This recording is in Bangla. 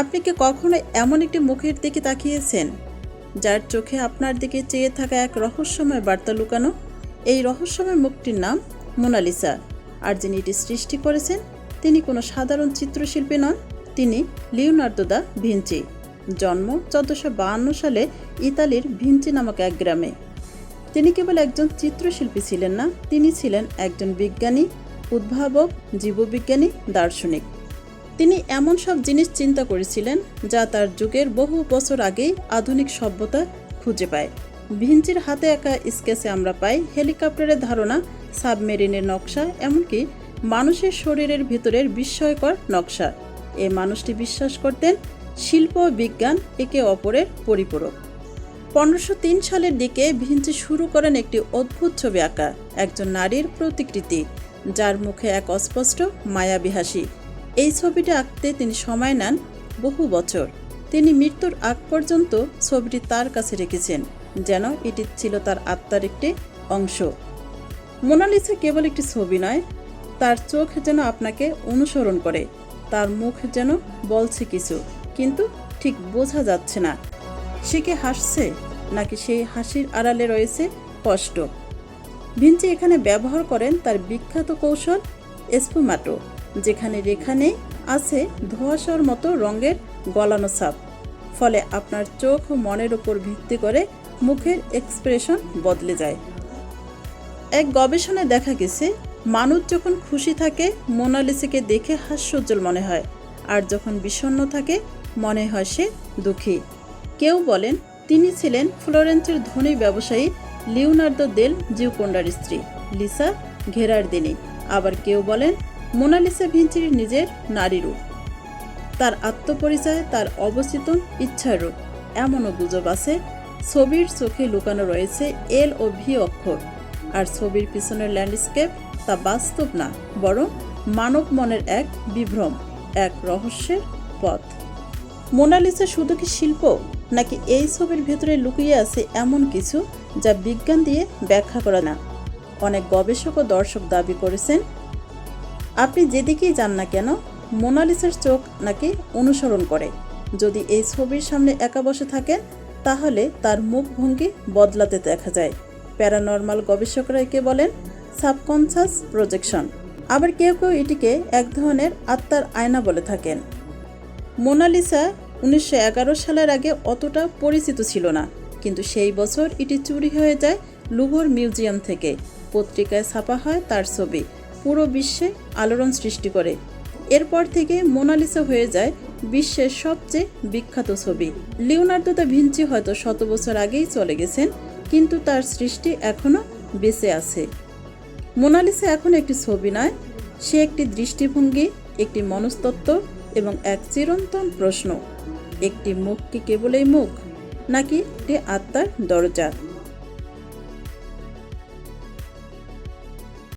আপনি কি কখনো এমন একটি মুখের দিকে তাকিয়েছেন, যার চোখে আপনার দিকে চেয়ে থাকা এক রহস্যময় বার্তা লুকানো? এই রহস্যময় মুখটির নাম মোনালিসা, আর যিনি এটি সৃষ্টি করেছেন, তিনি কোনো সাধারণ চিত্রশিল্পী নন। তিনি লিওনার্দো দা ভিঞ্চি জন্ম চোদ্দোশো বাহান্ন সালে ইতালির ভিঞ্চি নামক এক গ্রামে। তিনি কেবল একজন চিত্রশিল্পী ছিলেন না, তিনি ছিলেন একজন বিজ্ঞানী, উদ্ভাবক, জীববিজ্ঞানী, দার্শনিক। তিনি এমন সব জিনিস চিন্তা করেছিলেন যা তার যুগের বহু বছর আগেই আধুনিক সভ্যতা খুঁজে পায়। ভিঞ্চির হাতে একা স্কেচে আমরা পাই হেলিকপ্টারের ধারণা, সাবমেরিনের নকশা, এমনকি মানুষের শরীরের ভিতরের বিস্ময়কর নকশা। এ মানুষটি বিশ্বাস করতেন শিল্প বিজ্ঞান একে অপরের পরিপূরক। পনেরোশো তিন সালের দিকে ভিঞ্চি শুরু করেন একটি অদ্ভুত ছবি আঁকা, একজন নারীর প্রতিকৃতি, যার মুখে এক অস্পষ্ট মায়াবী হাসি এই ছবিটি আঁকতে তিনি সময় নেন বহু বছর। তিনি মৃত্যুর আগ পর্যন্ত ছবিটি তার কাছে রেখেছেন, যেন এটি ছিল তার আত্মার একটি অংশ। মোনালিসা কেবল একটি ছবি নয়, তার চোখ যেন আপনাকে অনুসরণ করে, তার মুখ যেন বলছে কিছু, কিন্তু ঠিক বোঝা যাচ্ছে না। সে কি হাসছে, নাকি সেই হাসির আড়ালে রয়েছে কষ্ট ভিঞ্চি এখানে ব্যবহার করেন তার বিখ্যাত কৌশল এসপুমাটো যেখানে রেখা নেই আছে ধোঁয়াশার মতো রঙের গলানো ছাপ। ফলে আপনার চোখ মনের উপর ভিত্তি করে মুখের এক্সপ্রেশন বদলে যায়। এক গবেষণায় দেখা গেছে, মানুষ যখন খুশি থাকে, মোনালিসাকে দেখে হাস্যোজ্জ্বল মনে হয়। আর যখন বিষণ্ণ থাকে, মনে হয় সে দুঃখী। কেউ বলেন, তিনি ছিলেন ফ্লোরেন্সের ধনী ব্যবসায়ী লিওনার্দো দেল জিউকোন্ডার স্ত্রী, লিসা ঘেরারদিনি আবার কেউ বলেন মোনালিসা ভিঞ্চির নিজের নারী রূপ। তার আত্মপরিচয়, তার অবচেতন ইচ্ছার রূপ। এমনও গুজব আছে, ছবির চোখে লুকানো রয়েছে এল ও ভি অক্ষর। আর ছবির পিছনের ল্যান্ডস্কেপ তা বাস্তব না, বরং মানব মনের এক বিভ্রম, এক রহস্যের পথ। মোনালিসা শুধু কি শিল্প, নাকি এই ছবির ভেতরে লুকিয়ে আছে এমন কিছু যা বিজ্ঞান দিয়ে ব্যাখ্যা করা না? অনেক গবেষক ও দর্শক দাবি করেছেন আপনি যেদিকেই যান না কেন, মোনালিসার চোখ নাকি অনুসরণ করে। যদি এই ছবির সামনে একা বসে থাকেন, তাহলে তার মুখভঙ্গি বদলাতে দেখা যায়। প্যারানর্মাল গবেষকরা একে বলেন সাবকনসাস প্রজেকশন। আবার কেউ কেউ এটিকে এক ধরনের আত্মার আয়না বলে থাকেন। মোনালিসা উনিশশো এগারো সালের আগে অতটা পরিচিত ছিল না, কিন্তু সেই বছর এটি চুরি হয়ে যায় লুভর মিউজিয়াম থেকে। পত্রিকায় ছাপা হয় তার ছবি। পুরো বিশ্বে আলোড়ন সৃষ্টি করে। এরপর থেকে মোনালিসা হয়ে যায় বিশ্বের সবচেয়ে বিখ্যাত ছবি। লিওনার্দো দা ভিঞ্চি হয়তো শত বছর আগেই চলে গেছেন, কিন্তু তার সৃষ্টি এখনও বেঁচে আছে। মোনালিসা এখন একটি ছবি নয়, সে একটি দৃষ্টিভঙ্গি, একটি মনস্তত্ত্ব এবং এক চিরন্তন প্রশ্ন, একটি মুখ কি কেবলই মুখ, নাকি একটি আত্মার দরজা?